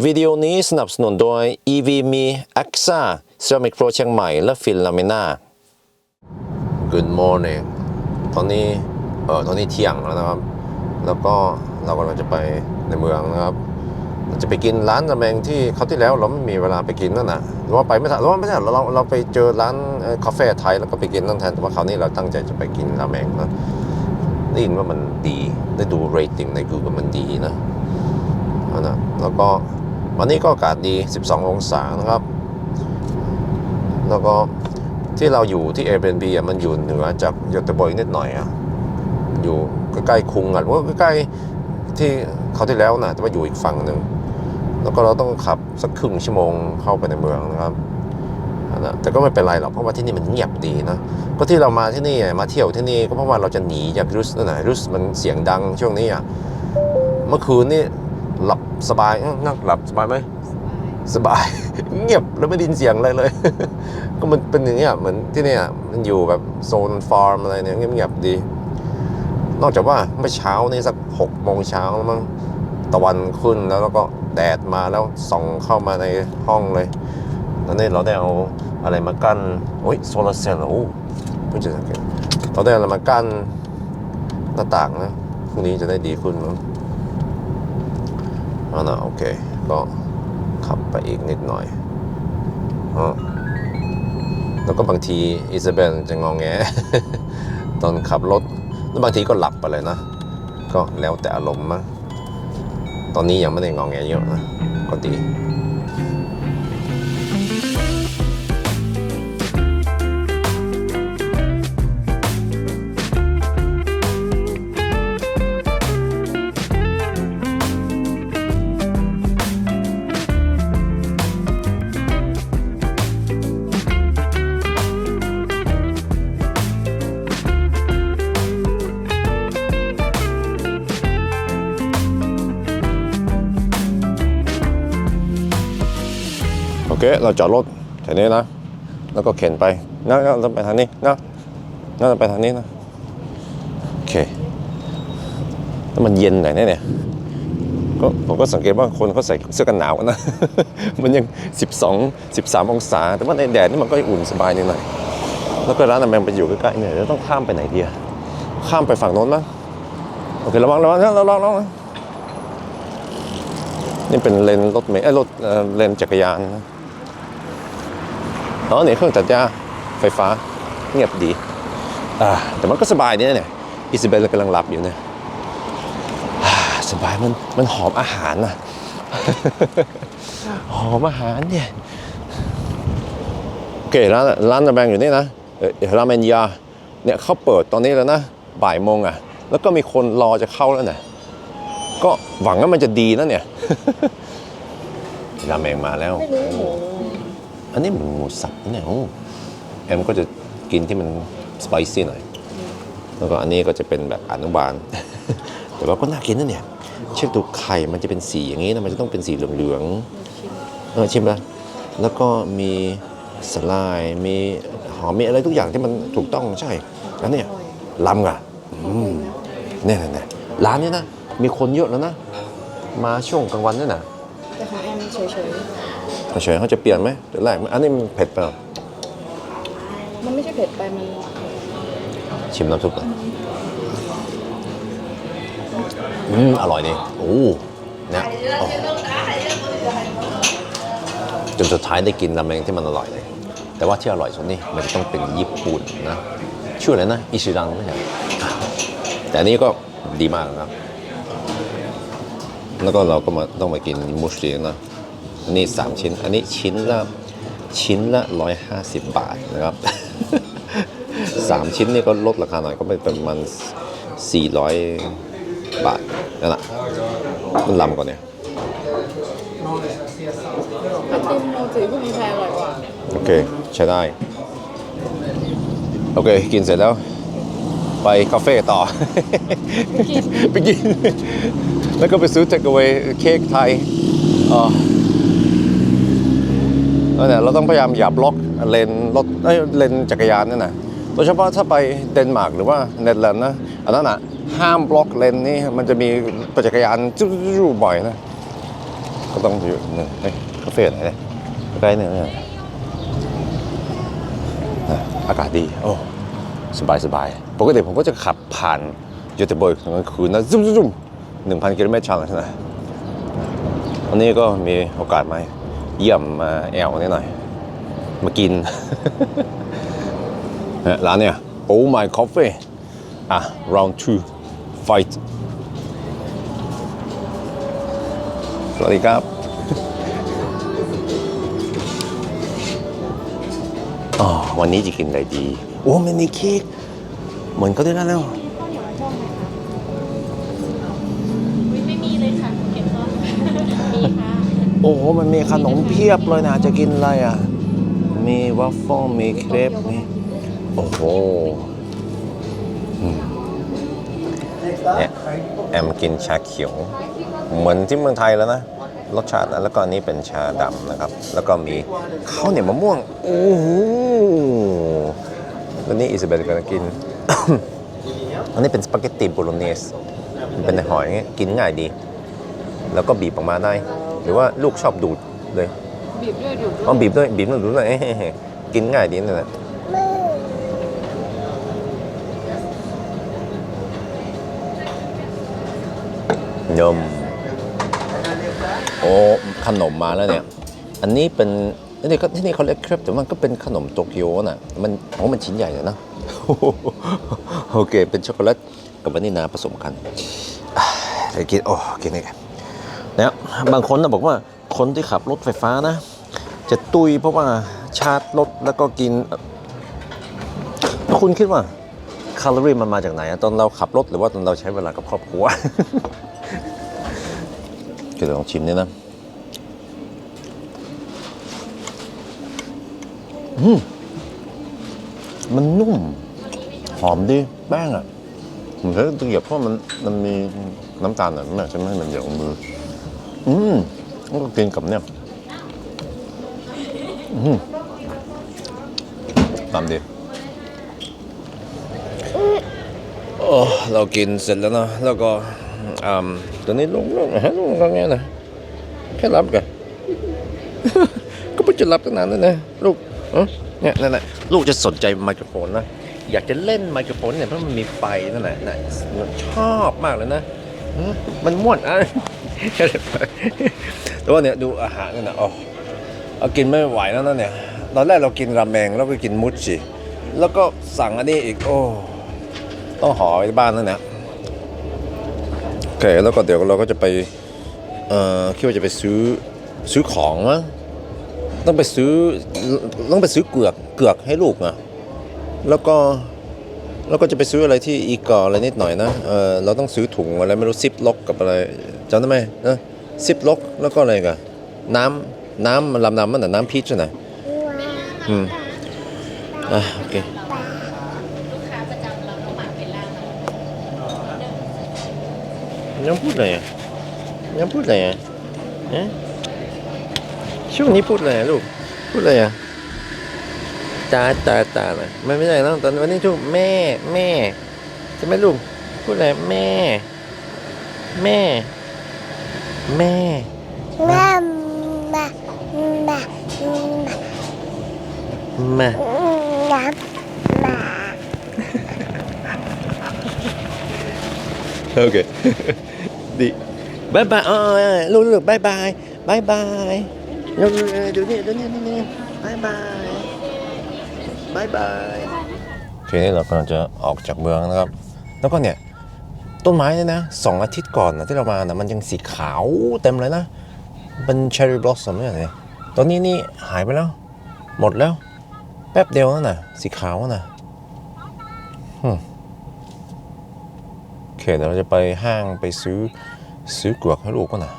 วิดีโอนี้สนับสนุนโดย EV มี AXA Ceramic Pro เชียงใหม่ และฟินลามิน่า Good morning ตอนนี้เออตอนนี้เที่ยงแล้วนะครับ แล้วก็เรากำลังจะไปในเมืองนะครับเราจะไปกินร้านราเมงที่เขาวที่แล้วเราไม่มีเวลาไปกินนั่นน่ะหรือว่าไปไม่ทันหรือว่าไม่ใช่เราเราเราไปเจอร้านเอ่อคาเฟ่ไทยแล้วก็ไปกินนั่นแทนแต่ว่าคราวนี้เราตั้งใจจะไปกินราเมงนะได้ยินว่ามันดีได้ดูเรตติ้งใน Google มันดีนะนะแล้วก็ วันนี้ก็อากาศดี 12 องศานะครับ แล้วก็ที่เราอยู่ที่ Airbnb อะมันอยู่เหนือจากยอตเตอร์บอยนิดหน่อยอะอยู่ใกล้ๆคุงอะว่าใกล้ๆที่เขาที่แล้วนะแต่ว่าอยู่อีกฝั่งหนึ่งแล้วก็เราต้องขับสักครึ่งชั่วโมงเข้าไปในเมืองนะครับนะแต่ก็ไม่เป็นไรหรอกเพราะว่าที่นี่มันเงียบดีนะก็ที่เรามาที่นี่มาเที่ยวที่นี่ก็เพราะว่าเราจะหนีจากรุสนั่นแหละรุสมันเสียงดังช่วงนี้อะเมื่อคืนนี่ หลับสบายเอ้านั่งหลับสบายไหมสบาย เงียบแล้วไม่ได้ยินเสียงอะไรเลย ก็มันเป็นอย่างเงี้ยเหมือนที่เนี่ยมันอยู่แบบโซนฟาร์มอะไรเนี่ยเงียบๆดี นอกจากว่าเมื่อเช้านี่สักหกโมงเช้าแล้วมั้งตะวันขึ้นแล้วแล้วก็แดดมาแล้วส่องเข้ามาในห้องเลยแล้วนี่เราได้เอาอะไรมากั้นโอ้ยโซลาร์เซลล์โอ้ไม่จะสังเกตเราได้อะไรมากั้นหน้าต่างนะพรุ่งนี้จะได้ดีขึ้นมั้ง เอ่านะโอเค ก็ขับไปอีกนิดหน่อยอ๋อแล้วก็บางทีอิซาเบลจะงองแงตอนขับรถ แล้วบางทีก็หลับไปเลยนะ ก็แล้วแต่อารมณ์มั้งตอนนี้ยังไม่ได้งองแงเยอะนะ ก็ดี เค เราจอดรถแถวนี้นะ แล้วก็เข็นไปงั้นงั้นเราไปทางนี้นะงั้นเราไปทางนี้นะ โอเคแล้วมันเย็นไหนอยเนี่ยเนี่ยก็ผมก็สังเกตว่าคนเขาใส่เสื้อกันหนาวนะ มันยัง 12 13 องศา แต่ว่าในแดดนี่มันก็อุ่นสบายนิดหน่อย แล้วก็ร้านอาแมงไปอยู่ใกล้ๆเนี่ยเราต้องข้ามไปไหนดีอะข้ามไปฝั่งโน้นมั้งโอเคระวังระวังระวังระวังนี่เป็นเลนรถเมล์เอ้รถเอ่อเลนจักรยานนะ อ๋อเนี่ยเครื่องตัดหญ้าไฟฟ้าเงียบดีอ่าแต่มันก็สบายดีนะเนี่ยอิซาเบลกำลังหลับอยู่เนี่ยสบายมันมันหอมอาหารนะหอมอาหารเนี่ยโอเคร้านร้านระแบงอยู่นี่นะเออราเมนยาเนี่ยเขาเปิดตอนนี้แล้วนะบ่ายโมงอะ แล้วก็มีคนรอจะเข้าแล้วเนี่ยก็หวังว่ามันจะดีนะเนี่ยราเมงมาแล้วไม่รู้ อันนี้เหมันหมูสับเนี่ยโอ้แอมก็จะกินที่มันสไปซี่หน่อย แล้วก็อันนี้ก็จะเป็นแบบอนุบาล แต่ว่าก็น่ากินนะเนี่ย เช็คดูไข่มันจะเป็นสีอย่างนี้นะ มันจะต้องเป็นสีเหลืองๆ เออชิมละแล้วก็มีสลาย มีหอม มีอะไรทุกอย่างที่มันถูกต้องใช่ แล้วเนี่ยลำอะอืมเนี่ยเนี่ยเนี่ยร้านนี้นะ มีคนเยอะแล้วนะ มาช่วงกลางวันนี่นะแต่ของแอมเฉย เฉยๆเขาจะเปลี่ยนไหมเดี๋ยวแรกอันนี้มันเผ็ดไปหรอๆมันไม่ใช่เผ็ดไป มันชิมน้ำซุปก่อนอืมอร่อยนี่โอ้เนี่ยโอ้จนสุดท้ายได้กินราเมงที่มันอร่อยเลย แต่ว่าที่อร่อยสุดนี่มันจะต้องเป็นญี่ปุ่นนะชื่ออะไรนะอิชิรังไม่ใช่อะแต่อันนี้ก็ดีมากนะครับ แล้วก็เราก็มาต้องมากินมูชินะอั นนี้สามชิ้น อันนี้ชิ้นละชิ้นละร้อยห้าสิบบาทนะครับสามชิ้นนี่ก็ลดราคาหน่อยก็เป็นประมาณสี่ร้อยบาทนั่นแหละมันลำก่อนเนี่ยไอติมโมจิพวกนี้แพงอร่อยกว่า โอเค ใช้ได้ โอเค กินเสร็จแล้ว ไปคาเฟ่ต่อกินไปกิน แล้วก็ไปซื้อ take away เค้กไทยอ๋อ แล้วเนี่ยเราต้องพยายามอย่าบล็อกเลนรถเอ้ยเลนจักรยานนั่นนะโดยเฉพาะถ้าไปเดนมาร์กหรือว่าเนเธอร์แลนด์นะอันนั้นอะห้ามบล็อกเลนนี่มันจะมีจักรยานจู้ๆบ่อยนะก็ต้องอยู่หนึ่งเฮ้ยคาเฟ่ไหนเนี่ยใกล้เนี่ยเนี่ยอากาศดีโอ้สบายสบายปกติผมก็จะขับผ่านยูเทเบิร์กตอนกลางคืนนะซุ่มซุ่มหนึ่งพันกิโลเมตรชันนะวันนี้ก็มีโอกาสไหม เยี่ยมมาแอลนิดหน่อย มากิน ร้านเนี่ย Oh My Coffee อะ round two fight สวัสดีครับ อ๋อ วันนี้จะกินอะไรดี โอ้มันมีเค้กเหมือนเขาได้แล้ว โอ้โหมันมีขนมเพียบเลยนะจะกินอะไรอะ มีวัฟเฟิลมีเครปมีโอ้โหเนี่ยแอมกินชาเขียว เหมือนที่เมืองไทยแล้วนะ รสชาตินะแล้วก็อันนี้เป็นชาดำนะครับ แล้วก็มีข้าวเหนียวมะม่วง โอ้โหแล้วนี่อิซาเบลกำลังกิน อันนี้เป็นสปาเกตตีโบโลเนสเป็นในหอยอย่างเงี้ยกินง่ายดี แล้วก็บีบออกมาได้ หรือว่าลูกชอบดูดเลยบีบด้วยดูดอ๋อบีบด้วยบีบด้วยดูดด้วยกินง่ายดีนั่นแหละยมโอ้ขนมมาแล้วเนี่ย อันนี้เป็นอันนี้ก็ที่นี่เขาเรียกเครปแต่มันก็เป็นขนมโตเกียวน่ะมันโอ้มันชิ้นใหญ่เลยนะโอเค เป็นช็อกโกแลตกับวานิลาผสมกันอะเดี๋ยวกินโอ้กินนี่กัน นะบางคนนะบอกว่าคนที่ขับรถไฟฟ้านะ จะตุยเพราะว่าชาร์จรถแล้วก็กิน คุณคิดว่าแคลอรี่มันมาจากไหนอะตอนเราขับรถหรือว่าตอนเราใช้เวลากับครอบครัวก็ลองชิมนี่นะมันนุ่ม หอมดีแป้งอะผมใช้ตะเกียบเพราะมันมันมีน้ำตาลหน่อยไม่ใช่ไหมมันเหนียวมือ อืมก็กินกับเนี่ยอืมตามดีโอ้เรากินเสร็จแล้วนะแล้วก็อ่าตอนนี้ลงลงฮะลงก็ไงนะแค่รับกันก็ไม่จะรับตั้งนานแล้วนะลูกเอ้าเนี่ยนั่นแหละลูกจะสนใจไมโครโฟนนะอยากจะเล่นไมโครโฟนเนี่ยเพราะมันมีไฟนั่นแหละนะชอบมากเลยนะ มันม่วนอะแต่ว่าเนี่ยดูอาหารนี่นะอ๋อเอากินไม่ไหวแล้วนะเนี่ยตอนแรกเรากินราเมงแล้วก็กินมุจิแล้วก็สั่งอันนี้อีกโอ้ต้องห่อไว้ที่บ้านนั่นนะโอเคแล้วก็เดี๋ยวเราก็จะไปเอ่อคิดว่าจะไปซื้อซื้อของมั้งต้องไปซื้อต้องไปซื้อเกือกเกือกให้ลูกนะแล้วก็ แล้วก็จะไปซื้ออะไรที่อีกออะไรนิดหน่อยนะเออเราต้องซื้อถุงอะไรไม่รู้ซิปล็อกกับอะไรจำได้ไหมนะซิปล็อกแล้วก็อะไรกันน้ำน้ำมันลำน้ำมันน่ะน้ำพีชน่ะอืมอะโอเคลูกค้าประจำเราก็หมาเป็นล่างยังพูดอะไรอะยังพูดอะไรอะเอ๊ะช่วงนี้พูดอะไรอะลูกพูดอะไรอะ ตาตาตาเลยมันไม่ใช่แล้วตอนวันนี้ช่วงแม่แม่ใช่ไหมลูกพูดอะไรแม่ แม่ แม่ Mama, mama, แม่ mama. โอเคดีบายบายเออลูกลูกบายบายบายบายลูกดูนี่ดูนี่ดูนี่บายบาย บายบายทีนี้เรากำลังจะออกจากเมืองนะครับ แล้วก็เนี่ยต้นไม้เนี่ยนะสองอาทิตย์ก่อนนะที่เรามานะมันยังสีขาวเต็มเลยนะเป็นเชอร์รี่บลอสซัมเนี่ยตอนนี้นี่หายไปแล้ว หมดแล้ว แป๊บเดียวนั่นน่ะ สีขาวน่ะโอเคเดี๋ยวเราจะไปห้างไปซื้อซื้อกลวกให้ลูกก่อนนะ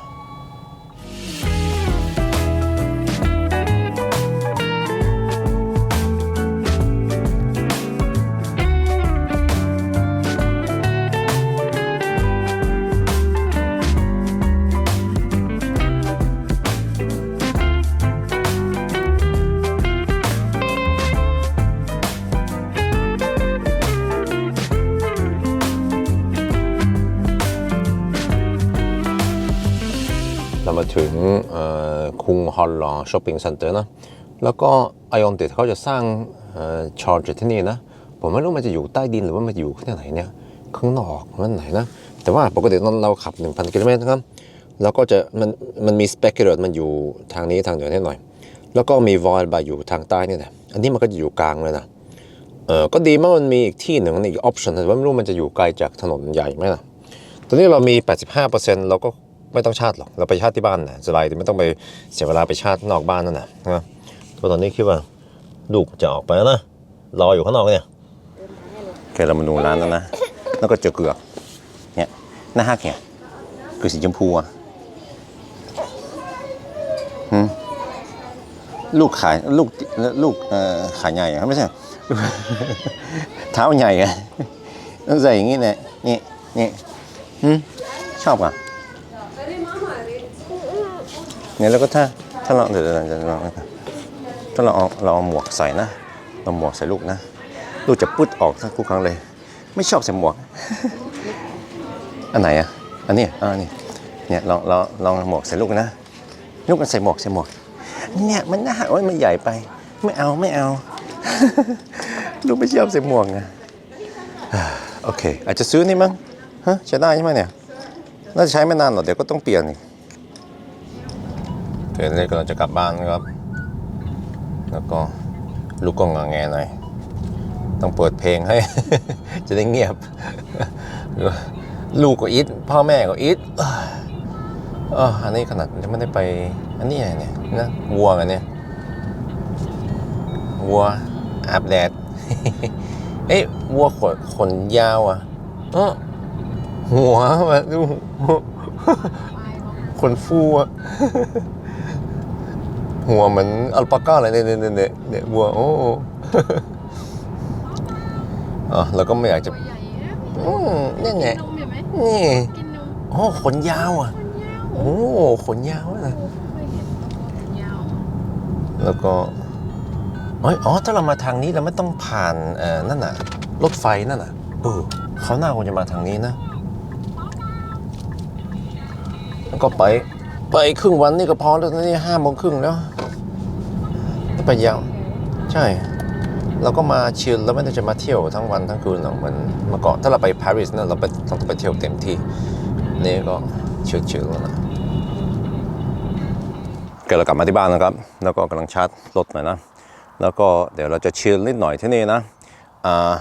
เอ่อคุงฮอลลอช้อปปิ้งเซ็นเตอร์นะ แล้วก็ไอออนเดเขาจะสร้างออชอร์จที่นี่นะ ผมไม่รู้มันจะอยู่ใต้ดินหรือว่ามันอยู่ที่ไหนเนี่ย ข้างนอกหรือว่าไหนนะ แต่ว่าปกติตอนเราขับ 1,000 กิโลเมตรนะครับ แล้วก็จะมันมันมีสเปกเกอร์มันอยู่ทางนี้ทางเหนือนิดหน่อย แล้วก็มีวอลบาอยู่ทางใต้นี่แหละ อันนี้มันก็จะอยู่กลางเลยนะเออก็ดีมากมันมีอีกที่หนึ่งอีกออปชันแต่ว่าไม่รู้มันจะอยู่ไกลจากถนนใหญ่ไหมล่ะตอนนี้เรามี 85%เราก็ ไม่ต้องชาร์จหรอก เราไปชาร์จที่บ้านนะสบายไม่ต้องไปเสียเวลาไปชาร์จนอกบ้านนั่นนะนะก็ตอนนี้คิดว่าลูกจะออกไปแล้วนะ รออยู่ข้างนอกเนี่ยโอเคเรามาดูร้านแล้วนะ แล้วก็เจอเกลือเนี่ยหน้าฮักเนี่ยคือสีชมพูอะลูกขายลูกลูกเอ่อขาใหญ่อไม่ใช่ เท้าใหญ่อะต้องใส่อย่างนี้เนี่ยนี่นี่ชอบอะ เนี่ยแล้วก็ถ้าถ้าเราเดี๋ยวเดี๋ยวเดี๋ยวเราถ้าเราเอาเราเอาหมวกใส่นะเราหมวกใส่ลูกนะ ลูกจะปุ๊ดออกทุกครั้งเลย ไม่ชอบใส่หมวก อันไหนอะอันนี้อ่านี่เนี่ยลองลองลองหมวกใส่ลูกนะลูกมันใส่หมวกใส่หมวกเนี่ยมันน่าโอ้ยมันใหญ่ไป ไม่เอาไม่เอา ลูกไม่ชอบใส่หมวกนะโอเค อาจจะซื้อนี่มั้งฮะใช้ได้ใช่ไหมเนี่ยน่าจะใช้ไม่นานหรอกเดี๋ยวก็ต้องเปลี่ยนอีก เดี๋ยวนี้ก็จะกลับบ้านนะครับ แล้วก็ลูกก็งอแงหน่อย ต้องเปิดเพลงให้ จะได้เงียบ ลูกก็อิดพ่อแม่ก็อิดเอออันนี้ขนาดยังไม่ได้ไป อันนี้อะไรเนี่ยนะวัวกันเนี่ยวัวอาบแดด เอ้ยวัวขนขนยาวอะเออหัวมาดูขนฟูอะ หัวเหมือนอัลปาก้าเลยเนี่ยเนี่ยเนี่ยเนี่ยวัวโอ้อ๋อแล้วก็ไม่อยากจะตัวใหญ่นะอืมนี่ไงนมเห็นไหมนี่กินนมโอ้ขนยาวอะโอ้ขนยาวอะนะไม่เห็นยาวแล้วก็เอยอ๋อถ้าเรามาทางนี้เราไม่ต้องผ่านเอ่อนั่นน่ะรถไฟนั่นน่ะเออเขาหน้าคงจะมาทางนี้นะ แล้วก็ไปไปครึ่งวันนี่ก็พอแล้วนี่ห้าโมงครึ่งแล้ว ไม่ไปยาวใช่ เราก็มาชิลแล้วไม่ได้จะมาเที่ยวทั้งวันทั้งคืนหรอกเหมือนเมื่อก่อนถ้าเราไปปารีสเนี่ยเราไปต้องไปเที่ยวเต็มที่นี่ก็ชิลๆแล้วนะเกิดเรากลับมาที่บ้านนะครับ แล้วก็กำลังชาร์จรถหน่อยนะ แล้วก็เดี๋ยวเราจะชิลนิดหน่อยที่นี่นะอ่า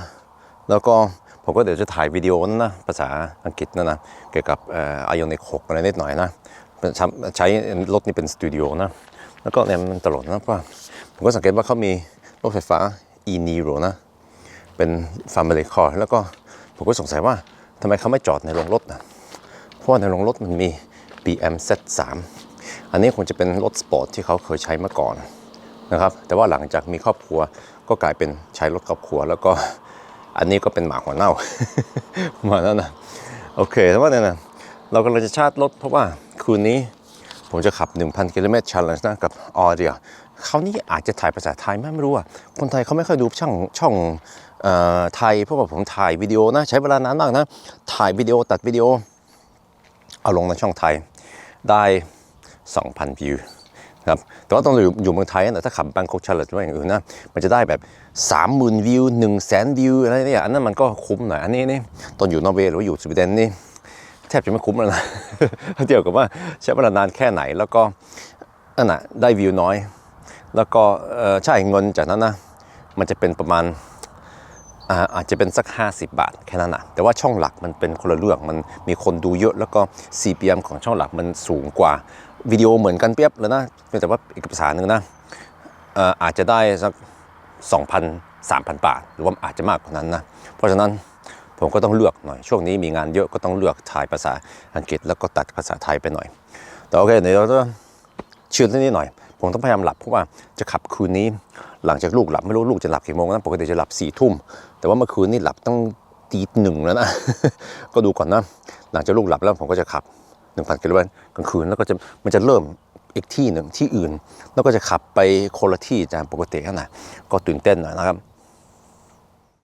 แล้วก็ผมก็เดี๋ยวจะถ่ายวิดีโอนั่นนะภาษาอังกฤษนั่นนะเกี่ยวกับเอ่อ Ioniq 6อะไรนิดหน่อยนะใช้รถนี่เป็นสตูดิโอนะ แล้วก็เนี่ยมันตลกนะเพราะว่าผมก็สังเกตว่าเขามีรถไฟฟ้า e-niro นะ เป็น Family Car แล้วก็ผมก็สงสัยว่าทำไมเขาไม่จอดในโรงรถนะเพราะว่าในโรงรถมันมี BM Z3 อันนี้คงจะเป็นรถสปอร์ตที่เขาเคยใช้มาก่อนนะครับ แต่ว่าหลังจากมีครอบครัวก็กลายเป็นใช้รถครอบครัว แล้วก็อันนี้ก็เป็นหมาหัวเน่าประมาณนั้นนะโอเคแต่ว่าเนี่ยนะเรากำลังจะชาร์จรถเพราะว่าคืนนี้ ผมจะขับ 1,000กิโลเมตร challenge นะกับออเดียเขานี่อาจจะถ่ายภาษาไทยไม่รู้อะคนไทยเขาไม่ค่อยดูช่องช่องออไทยเพราะว่าผมถ่ายวิดีโอนะใช้เวลานานมากนะ ถ่ายวิดีโอตัดวิดีโอ เอาลงในช่องไทยได้ 2,000 วิวครับแต่ว่าตอนอยู่อยู่เมืองไทยนะถ้าขับแบงคอกชาร์ลอตหรืออย่างอื่นนะมันจะได้แบบ 30,000 วิว 1 0 0 0 0แสนวิวอะไรเนี่ยอันนั้นมันก็คุ้มหน่อยอันนี้นี่ตอนอยู่นอร์เวย์หรืออยู่สวีเดนนี่ แทบจะไม่คุ้มแล้วนะเทียบกับว่าใช้เวลานานแค่ไหน แล้วก็นั่นน่ะได้วิวน้อย แล้วก็ใช่เงินจากนั้นนะมันจะเป็นประมาณอาจจะเป็นสัก 50 บาทแค่นั้นนะแต่ว่าช่องหลักมันเป็นคนละเรื่องมันมีคนดูเยอะ แล้วก็ CPM ของช่องหลักมันสูงกว่าวิดีโอเหมือนกันเปรียบเลยนะแต่ว่าอีกภาษาหนึ่งนะเอ่ออาจจะได้สัก 2,000 3,000 บาท หรือว่าอาจจะมากกว่านั้นนะ เพราะฉะนั้น ผมก็ต้องเลือกหน่อย ช่วงนี้มีงานเยอะก็ต้องเลือกถ่ายภาษาอังกฤษแล้วก็ตัดภาษาไทยไปหน่อย แต่โอเคเดี๋ยวเราจะชิลนิดหน่อย ผมต้องพยายามหลับเพราะว่าจะขับคืนนี้ หลังจากลูกหลับไม่รู้ลูกจะหลับกี่โมงนะปกติจะหลับสี่ทุ่มแต่ว่าเมื่อคืนนี่หลับตั้งตีหนึ่งแล้วนะ ก็ดูก่อนนะ หลังจากลูกหลับแล้วผมก็จะขับ1,000กิโลเมตรกลางคืนแล้วก็จะมันจะเริ่มอีกที่หนึ่งที่อื่น แล้วก็จะขับไปคนละที่จากปกติขนาดก็ตื่นเต้นหน่อยนะครับ